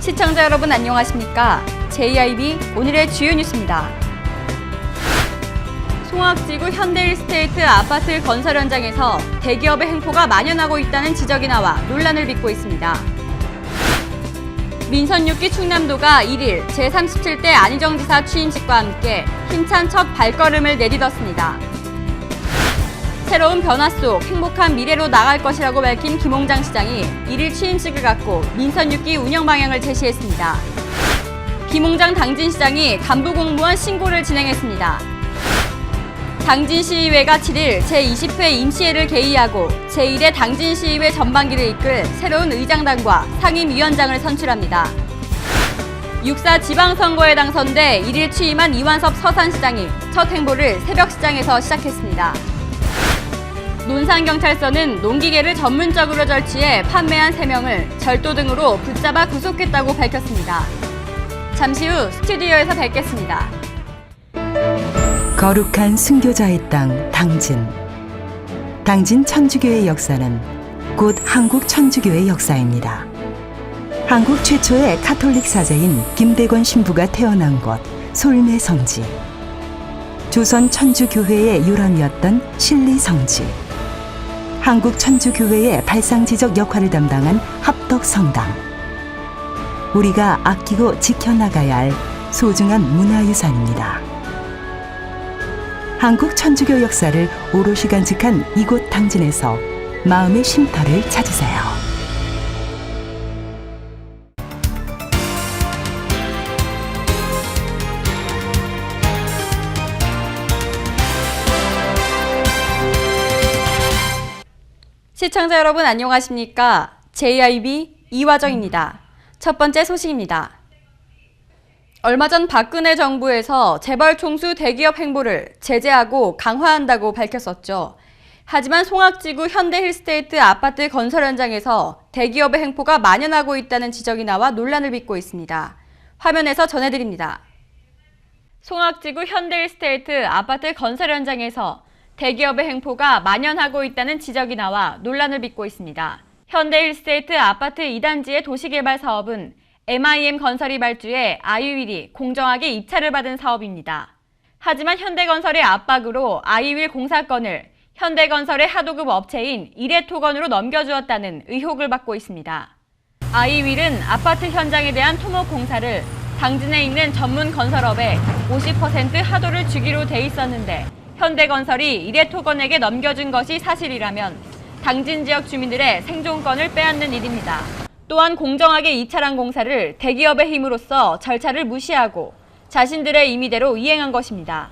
시청자 여러분 안녕하십니까? JIB 오늘의 주요 뉴스입니다. 송악지구 현대일스테이트 아파트 건설 현장에서 대기업의 횡포가 만연하고 있다는 지적이 나와 논란을 빚고 있습니다. 민선 6기 충남도가 1일 제37대 안희정 지사 취임식과 함께 힘찬 첫 발걸음을 내딛었습니다. 새로운 변화 속 행복한 미래로 나갈 것이라고 밝힌 김홍장 시장이 1일 취임식을 갖고 민선 6기 운영 방향을 제시했습니다. 김홍장 당진 시장이 간부 공무원 신고를 진행했습니다. 당진 시의회가 7일 제20회 임시회를 개의하고 제1회 당진 시의회 전반기를 이끌 새로운 의장단과 상임위원장을 선출합니다. 6사 지방선거에 당선돼 1일 취임한 이완섭 서산시장이 첫 행보를 새벽시장에서 시작했습니다. 논산경찰서는 농기계를 전문적으로 절취해 판매한 3명을 절도 등으로 붙잡아 구속했다고 밝혔습니다. 잠시 후 스튜디오에서 뵙겠습니다. 거룩한 순교자의 땅 당진 당진 천주교의 역사는 곧 한국 천주교의 역사입니다. 한국 최초의 카톨릭 사제인 김대권 신부가 태어난 곳 솔매 성지 조선 천주교회의 유람이었던 신리 성지 한국 천주교회의 발상지적 역할을 담당한 합덕 성당 우리가 아끼고 지켜나가야 할 소중한 문화유산입니다. 한국 천주교 역사를 오롯이 간직한 이곳 당진에서 마음의 쉼터를 찾으세요. 시청자 여러분 안녕하십니까? JIB 이화정입니다. 첫 번째 소식입니다. 얼마 전 박근혜 정부에서 재벌 총수 대기업 행보를 제재하고 강화한다고 밝혔었죠. 하지만 송악지구 현대힐스테이트 아파트 건설 현장에서 대기업의 행포가 만연하고 있다는 지적이 나와 논란을 빚고 있습니다. 화면에서 전해드립니다. 송악지구 현대힐스테이트 아파트 건설 현장에서 대기업의 행포가 만연하고 있다는 지적이 나와 논란을 빚고 있습니다. 현대힐스테이트 아파트 2단지의 도시개발 사업은 MIM 건설이 발주해 아이윌이 공정하게 입찰을 받은 사업입니다. 하지만 현대건설의 압박으로 아이윌 공사건을 현대건설의 하도급 업체인 이레토건으로 넘겨주었다는 의혹을 받고 있습니다. 아이윌은 아파트 현장에 대한 토목 공사를 당진에 있는 전문 건설업에 50% 하도를 주기로 돼 있었는데 현대건설이 이레토건에게 넘겨준 것이 사실이라면 당진 지역 주민들의 생존권을 빼앗는 일입니다. 또한 공정하게 입찰한 공사를 대기업의 힘으로써 절차를 무시하고 자신들의 임의대로 이행한 것입니다.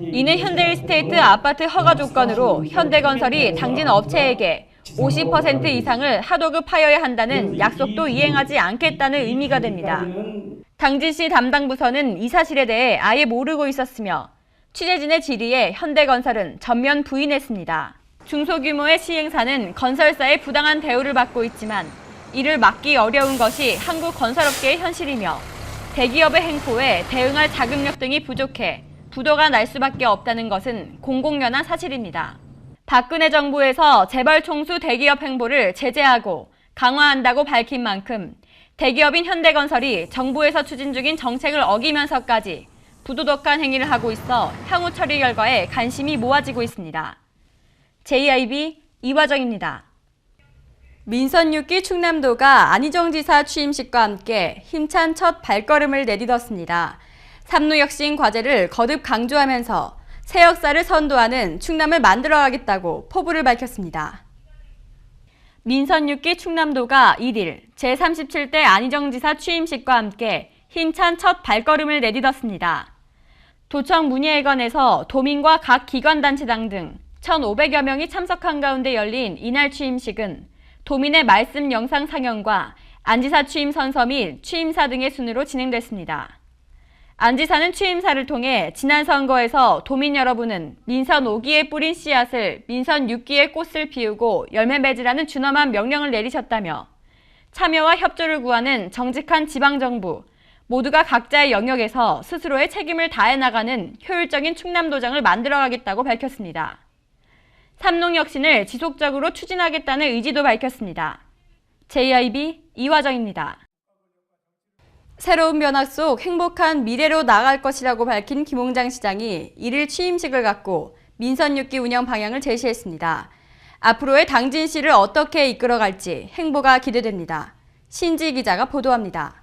이는 현대일스테이트 아파트 허가 조건으로 현대건설이 당진 업체에게 50% 이상을 하도급 하여야 한다는 약속도 이행하지 않겠다는 의미가 됩니다. 당진시 담당 부서는 이 사실에 대해 아예 모르고 있었으며 취재진의 질의에 현대건설은 전면 부인했습니다. 중소규모의 시행사는 건설사의 부당한 대우를 받고 있지만 이를 막기 어려운 것이 한국 건설업계의 현실이며 대기업의 행포에 대응할 자금력 등이 부족해 부도가 날 수밖에 없다는 것은 공공연한 사실입니다. 박근혜 정부에서 재벌 총수 대기업 행보를 제재하고 강화한다고 밝힌 만큼 대기업인 현대건설이 정부에서 추진 중인 정책을 어기면서까지 부도덕한 행위를 하고 있어 향후 처리 결과에 관심이 모아지고 있습니다. JIB 이화정입니다. 민선 6기 충남도가 안희정 지사 취임식과 함께 힘찬 첫 발걸음을 내딛었습니다. 삼루혁신 과제를 거듭 강조하면서 새 역사를 선도하는 충남을 만들어가겠다고 포부를 밝혔습니다. 민선 6기 충남도가 1일 제37대 안희정 지사 취임식과 함께 힘찬 첫 발걸음을 내딛었습니다. 도청 문예회관에서 도민과 각 기관단체장 등 1,500여 명이 참석한 가운데 열린 이날 취임식은 도민의 말씀 영상 상영과 안지사 취임 선서 및 취임사 등의 순으로 진행됐습니다. 안지사는 취임사를 통해 지난 선거에서 도민 여러분은 민선 5기에 뿌린 씨앗을 민선 6기에 꽃을 피우고 열매 맺으라는 준엄한 명령을 내리셨다며 참여와 협조를 구하는 정직한 지방정부, 모두가 각자의 영역에서 스스로의 책임을 다해 나가는 효율적인 충남도장을 만들어가겠다고 밝혔습니다. 삼농혁신을 지속적으로 추진하겠다는 의지도 밝혔습니다. JIB 이화정입니다. 새로운 변화 속 행복한 미래로 나갈 것이라고 밝힌 김홍장 시장이 일일 취임식을 갖고 민선 6기 운영 방향을 제시했습니다. 앞으로의 당진시를 어떻게 이끌어갈지 행보가 기대됩니다. 신지 기자가 보도합니다.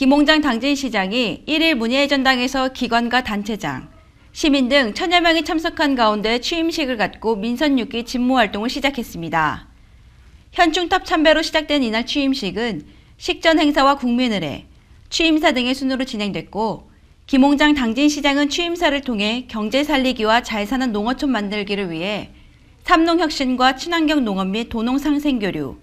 김홍장 당진시장이 1일 문예의 전당에서 기관과 단체장, 시민 등 천여 명이 참석한 가운데 취임식을 갖고 민선 6기 집무 활동을 시작했습니다. 현충탑 참배로 시작된 이날 취임식은 식전 행사와 국민의례, 취임사 등의 순으로 진행됐고 김홍장 당진시장은 취임사를 통해 경제 살리기와 잘 사는 농어촌 만들기를 위해 삼농혁신과 친환경 농업 및 도농 상생 교류,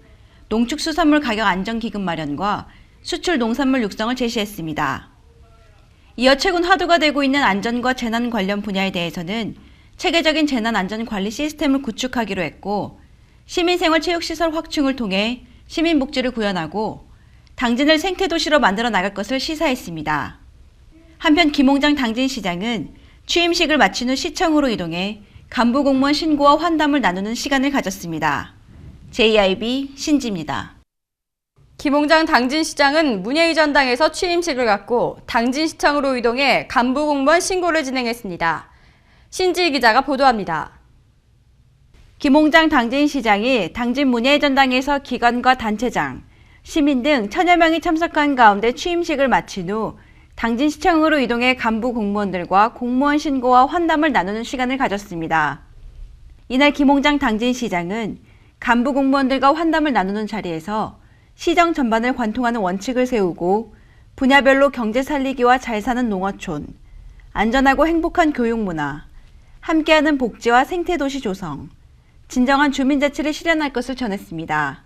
농축수산물 가격 안정 기금 마련과 수출 농산물 육성을 제시했습니다. 이어 최근 화두가 되고 있는 안전과 재난 관련 분야에 대해서는 체계적인 재난 안전 관리 시스템을 구축하기로 했고 시민생활 체육시설 확충을 통해 시민 복지를 구현하고 당진을 생태도시로 만들어 나갈 것을 시사했습니다. 한편 김홍장 당진시장은 취임식을 마친 후 시청으로 이동해 간부 공무원 신고와 환담을 나누는 시간을 가졌습니다. JIB 신지입니다. 김홍장 당진시장은 문예의 전당에서 취임식을 갖고 당진시청으로 이동해 간부 공무원 신고를 진행했습니다. 신지 기자가 보도합니다. 김홍장 당진시장이 당진 문예전당에서 기관과 단체장, 시민 등 천여 명이 참석한 가운데 취임식을 마친 후 당진시청으로 이동해 간부 공무원들과 공무원 신고와 환담을 나누는 시간을 가졌습니다. 이날 김홍장 당진시장은 간부 공무원들과 환담을 나누는 자리에서 시정 전반을 관통하는 원칙을 세우고 분야별로 경제 살리기와 잘 사는 농어촌, 안전하고 행복한 교육 문화, 함께하는 복지와 생태 도시 조성, 진정한 주민 자치를 실현할 것을 전했습니다.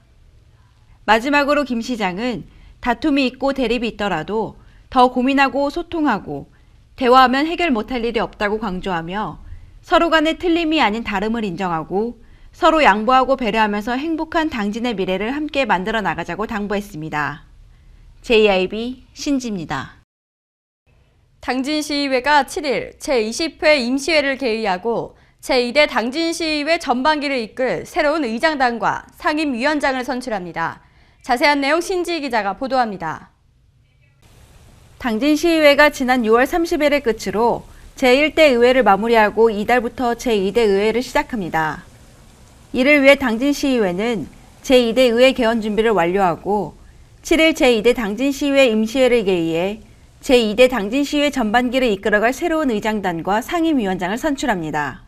마지막으로 김 시장은 다툼이 있고 대립이 있더라도 더 고민하고 소통하고 대화하면 해결 못할 일이 없다고 강조하며 서로 간의 틀림이 아닌 다름을 인정하고 서로 양보하고 배려하면서 행복한 당진의 미래를 함께 만들어 나가자고 당부했습니다. JIB 신지입니다. 당진시의회가 7일 제20회 임시회를 개의하고 제2대 당진시의회 전반기를 이끌 새로운 의장단과 상임위원장을 선출합니다. 자세한 내용 신지 기자가 보도합니다. 당진시의회가 지난 6월 30일을 끝으로 제1대 의회를 마무리하고 이달부터 제2대 의회를 시작합니다. 이를 위해 당진시의회는 제2대 의회 개원 준비를 완료하고 7일 제2대 당진시의회 임시회를 개의해 제2대 당진시의회 전반기를 이끌어갈 새로운 의장단과 상임위원장을 선출합니다.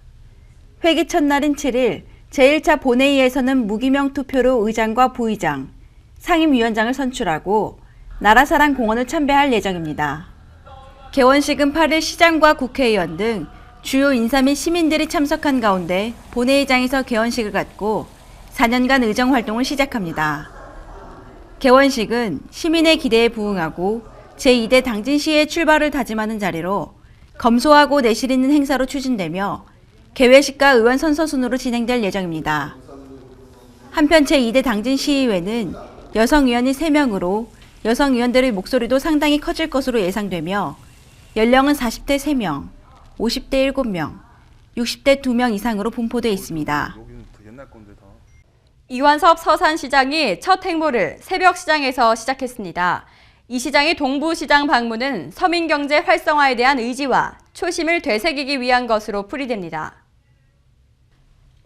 회기 첫날인 7일 제1차 본회의에서는 무기명 투표로 의장과 부의장, 상임위원장을 선출하고 나라사랑 공원을 참배할 예정입니다. 개원식은 8일 시장과 국회의원 등 주요 인사 및 시민들이 참석한 가운데 본회의장에서 개원식을 갖고 4년간 의정 활동을 시작합니다. 개원식은 시민의 기대에 부응하고 제2대 당진시의 출발을 다짐하는 자리로 검소하고 내실 있는 행사로 추진되며 개회식과 의원 선서 순으로 진행될 예정입니다. 한편 제2대 당진시의회는 여성 의원이 3명으로 여성 의원들의 목소리도 상당히 커질 것으로 예상되며 연령은 40대 3명, 50대 7명, 60대 2명 이상으로 분포되어 있습니다. 이완섭 서산시장이 첫 행보를 새벽 시장에서 시작했습니다. 이 시장의 동부시장 방문은 서민경제 활성화에 대한 의지와 초심을 되새기기 위한 것으로 풀이됩니다.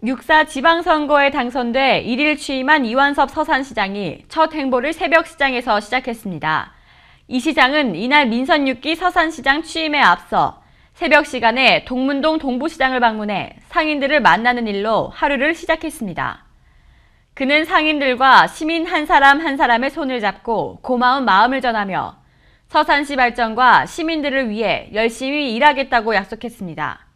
6사 지방선거에 당선돼 1일 취임한 이완섭 서산시장이 첫 행보를 새벽 시장에서 시작했습니다. 이 시장은 이날 민선 6기 서산시장 취임에 앞서 새벽 시간에 동문동 동부시장을 방문해 상인들을 만나는 일로 하루를 시작했습니다. 그는 상인들과 시민 한 사람 한 사람의 손을 잡고 고마운 마음을 전하며 서산시 발전과 시민들을 위해 열심히 일하겠다고 약속했습니다.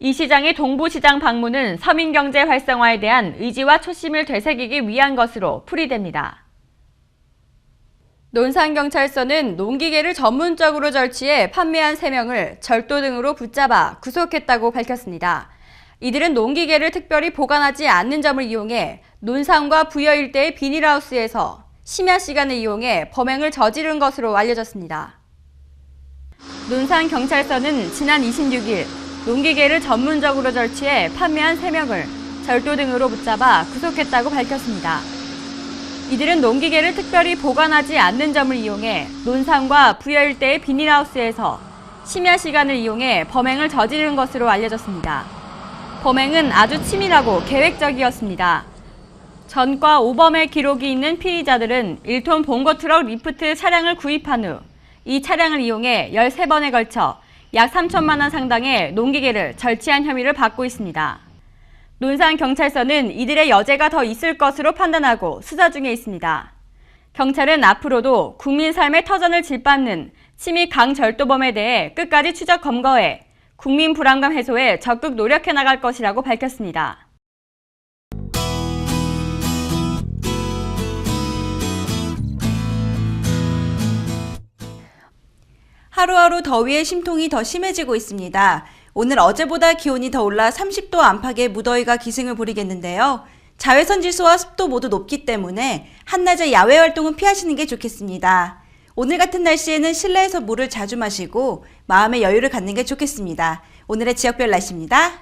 이 시장의 동부시장 방문은 서민경제 활성화에 대한 의지와 초심을 되새기기 위한 것으로 풀이됩니다. 논산경찰서는 농기계를 전문적으로 절취해 판매한 3명을 절도 등으로 붙잡아 구속했다고 밝혔습니다. 이들은 농기계를 특별히 보관하지 않는 점을 이용해 논산과 부여 일대의 비닐하우스에서 심야 시간을 이용해 범행을 저지른 것으로 알려졌습니다. 논산경찰서는 지난 26일 농기계를 전문적으로 절취해 판매한 3명을 절도 등으로 붙잡아 구속했다고 밝혔습니다. 이들은 농기계를 특별히 보관하지 않는 점을 이용해 논산과 부여 일대의 비닐하우스에서 심야 시간을 이용해 범행을 저지른 것으로 알려졌습니다. 범행은 아주 치밀하고 계획적이었습니다. 전과 오범의 기록이 있는 피의자들은 1톤 봉고 트럭 리프트 차량을 구입한 후 이 차량을 이용해 13번에 걸쳐 약 3천만 원 상당의 농기계를 절취한 혐의를 받고 있습니다. 논산 경찰서는 이들의 여죄가 더 있을 것으로 판단하고 수사 중에 있습니다. 경찰은 앞으로도 국민 삶의 터전을 짓밟는 침입 강절도범에 대해 끝까지 추적 검거해 국민 불안감 해소에 적극 노력해 나갈 것이라고 밝혔습니다. 하루하루 더위의 심통이 더 심해지고 있습니다. 오늘 어제보다 기온이 더 올라 30도 안팎의 무더위가 기승을 부리겠는데요. 자외선 지수와 습도 모두 높기 때문에 한낮에 야외 활동은 피하시는 게 좋겠습니다. 오늘 같은 날씨에는 실내에서 물을 자주 마시고 마음의 여유를 갖는 게 좋겠습니다. 오늘의 지역별 날씨입니다.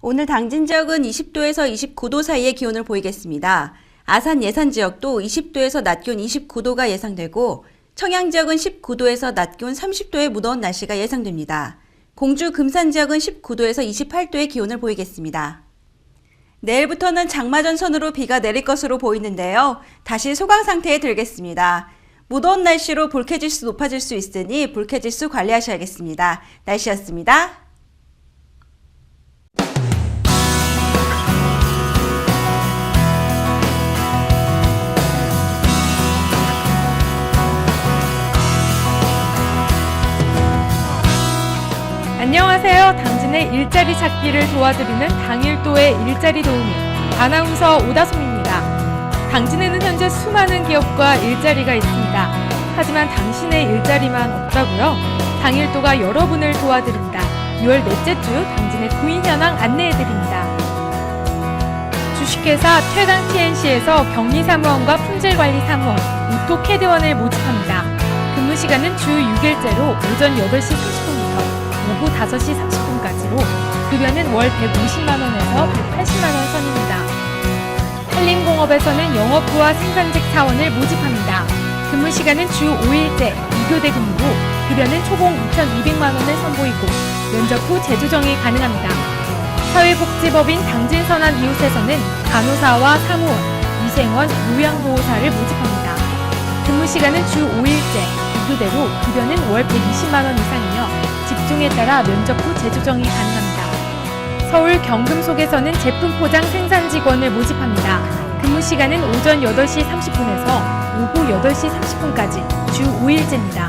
오늘 당진 지역은 20도에서 29도 사이의 기온을 보이겠습니다. 아산 예산 지역도 20도에서 낮 기온 29도가 예상되고 청양 지역은 19도에서 낮 기온 30도의 무더운 날씨가 예상됩니다. 공주 금산 지역은 19도에서 28도의 기온을 보이겠습니다. 내일부터는 장마전선으로 비가 내릴 것으로 보이는데요. 다시 소강 상태에 들겠습니다. 무더운 날씨로 불쾌지수 높아질 수 있으니 불쾌지수 관리하셔야겠습니다. 날씨였습니다. 안녕하세요. 당진의 일자리 찾기를 도와드리는 당일도의 일자리 도우미 아나운서 오다솜입니다. 당진에는 현재 수많은 기업과 일자리가 있습니다. 하지만 당신의 일자리만 없다고요? 당일도가 여러분을 도와드립니다. 6월 넷째 주 당진의 구인 현황 안내해드립니다. 주식회사 최강 TNC에서 격리사무원과 품질관리사무원, 우토캐드원을 모집합니다. 근무 시간은 주 6일제로 오전 8시 30분부터 오후 5시 30분까지로 급여는 월 150만원에서 180만원 선입니다. 한림공업에서는 영업부와 생산직 사원을 모집합니다. 근무 시간은 주 5일제 2교대 근무로 급여는 초봉 2,200만원을 선보이고 면접 후 재조정이 가능합니다. 사회복지법인 당진선한 이웃에서는 간호사와 사무원, 위생원, 요양보호사를 모집합니다. 근무 시간은 주 5일제 2교대로 급여는 월 120만원 이상이며 직종에 따라 면접 후 재조정이 가능합니다. 서울 경금속에서는 제품 포장 생산 직원을 모집합니다. 근무 시간은 오전 8시 30분에서 오후 8시 30분까지 주 5일제입니다.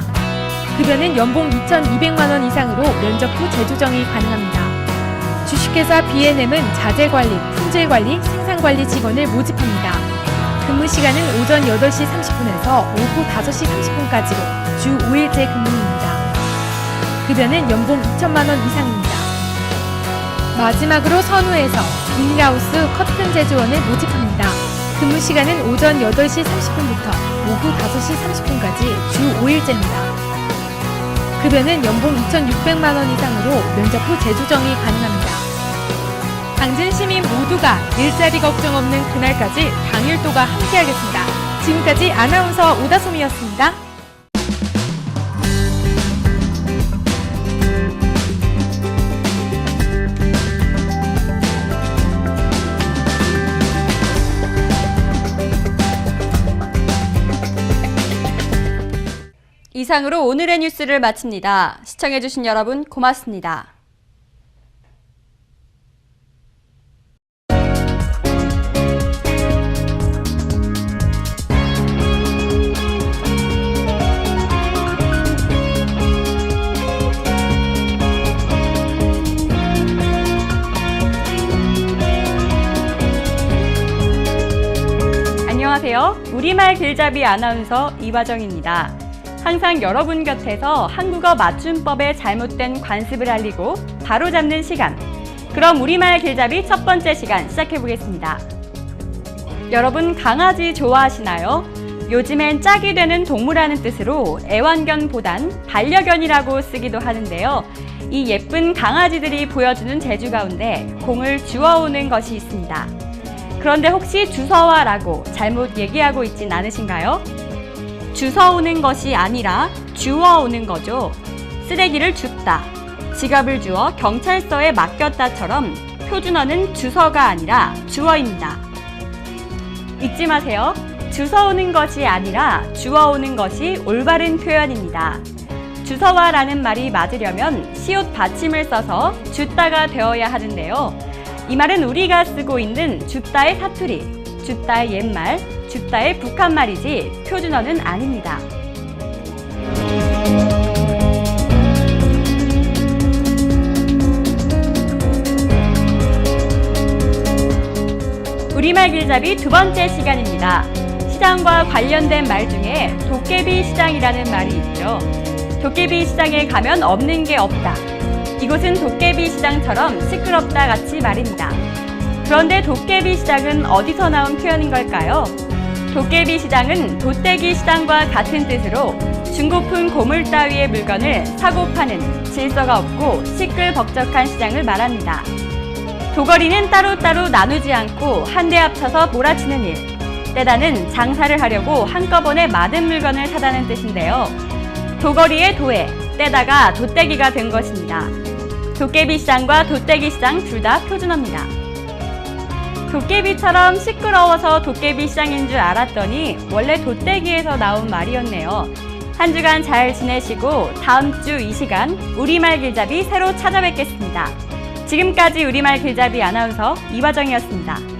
급여는 연봉 2,200만 원 이상으로 면접 후 재조정이 가능합니다. 주식회사 B&M은 자재 관리, 품질 관리, 생산 관리 직원을 모집합니다. 근무 시간은 오전 8시 30분에서 오후 5시 30분까지로 주 5일제 근무입니다. 급여는 연봉 2천만 원 이상입니다. 마지막으로 선우에서 비닐하우스 커튼 제조원을 모집합니다. 근무 시간은 오전 8시 30분부터 오후 5시 30분까지 주 5일제입니다. 급여는 연봉 2,600만 원 이상으로 면접 후 재조정이 가능합니다. 당진 시민 모두가 일자리 걱정 없는 그날까지 당일도가 함께하겠습니다. 지금까지 아나운서 오다솜이었습니다. 이상으로 오늘의 뉴스를 마칩니다. 시청해주신 여러분 고맙습니다. 우리말 길잡이 아나운서 이화정입니다. 항상 여러분 곁에서 한국어 맞춤법의 잘못된 관습을 알리고 바로잡는 시간. 그럼 우리말 길잡이 첫 번째 시간 시작해 보겠습니다. 여러분 강아지 좋아하시나요? 요즘엔 짝이 되는 동물하는 뜻으로 애완견보단 반려견이라고 쓰기도 하는데요. 이 예쁜 강아지들이 보여주는 재주 가운데 공을 주워오는 것이 있습니다. 그런데 혹시 주서와라고 잘못 얘기하고 있진 않으신가요? 주서 오는 것이 아니라 주워 오는 거죠. 쓰레기를 줍다, 지갑을 주어 경찰서에 맡겼다처럼 표준어는 주서가 아니라 주어입니다. 잊지 마세요. 주워 오는 것이 아니라 주워 오는 것이 올바른 표현입니다. 주서와라는 말이 맞으려면 시옷 받침을 써서 줍다가 되어야 하는데요. 이 말은 우리가 쓰고 있는 줍다의 사투리, 줍다의 옛말, 줍다의 북한 말이지 표준어는 아닙니다. 우리말 길잡이 두 번째 시간입니다. 시장과 관련된 말 중에 도깨비 시장이라는 말이 있죠. 도깨비 시장에 가면 없는 게 없다. 이곳은 도깨비 시장처럼 시끄럽다 같이 말입니다. 그런데 도깨비 시장은 어디서 나온 표현인 걸까요? 도깨비 시장은 도떼기 시장과 같은 뜻으로 중고품 고물 따위의 물건을 사고 파는 질서가 없고 시끌벅적한 시장을 말합니다. 도거리는 따로따로 나누지 않고 한데 합쳐서 몰아치는 일. 떼다는 장사를 하려고 한꺼번에 많은 물건을 사다는 뜻인데요. 도거리의 도에, 떼다가 도떼기가 된 것입니다. 도깨비 시장과 도떼기 시장 둘 다 표준어입니다. 도깨비처럼 시끄러워서 도깨비 시장인 줄 알았더니 원래 도떼기에서 나온 말이었네요. 한 주간 잘 지내시고 다음 주 이 시간 우리말 길잡이 새로 찾아뵙겠습니다. 지금까지 우리말 길잡이 아나운서 이화정이었습니다.